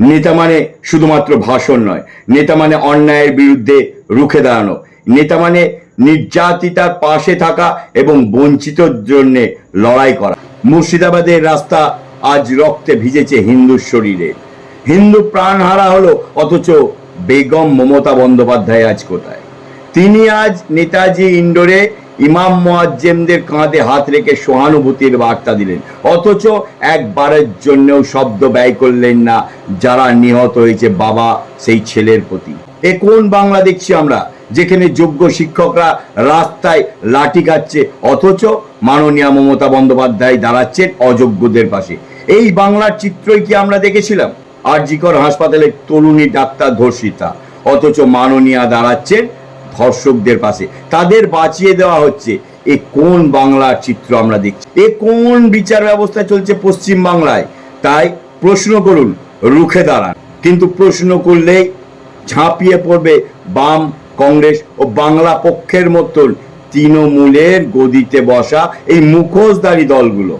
নেতা মানে শুধুমাত্র ভাষণ নয়, নেতা মানে অন্যায়ের বিরুদ্ধে রুখে দাঁড়ানো, নেতা মানে নির্যাতিতার পাশে থাকা এবং বঞ্চিতর জন্যে লড়াই করা। মুর্শিদাবাদের রাস্তা আজ রক্তে ভিজেছে হিন্দুর শরীরে। হিন্দু প্রাণহারা হলো, অথচ বেগম মমতা বন্দ্যোপাধ্যায় আজ কোথায়? তিনি আজ নেতাজি ইন্ডোরে ইমাম মোয়াজ্জেমদের কাঁধে হাত রেখে সহানুভূতির বার্তা দিলেন। অথচ একবারের জন্যও শব্দ ব্যয় করলেন না যারা নিহত হয়েছে বাবা, সেই ছেলের প্রতি। এ কোন বাংলা দেখছি আমরা, যেখানে যোগ্য শিক্ষকরা রাস্তায় লাঠি খাচ্ছে, অথচ মাননীয় মমতা বন্দ্যোপাধ্যায় দাঁড়াচ্ছেন অযোগ্যদের পাশে। এই বাংলার চিত্রই কি আমরা দেখেছিলাম? আর আরজিকর হাসপাতালে তরুণী ডাক্তার ধর্ষিতা, অথচ মাননীয়া দাঁড়াচ্ছেন ধর্ষকদের পাশে। তাদের বাঁচিয়ে দেওয়া হচ্ছে। এ কোন বাংলার চিত্র আমরা দেখছি? এ কোন বিচার ব্যবস্থা চলছে পশ্চিম বাংলায়? তাই প্রশ্ন করুন, রুখে দাঁড়ান। কিন্তু প্রশ্ন করলেই ঝাঁপিয়ে পড়বে বাম, কংগ্রেস ও বাংলা পক্ষের মতন তৃণমূলের গদিতে বসা এই মুখোশধারী দলগুলো।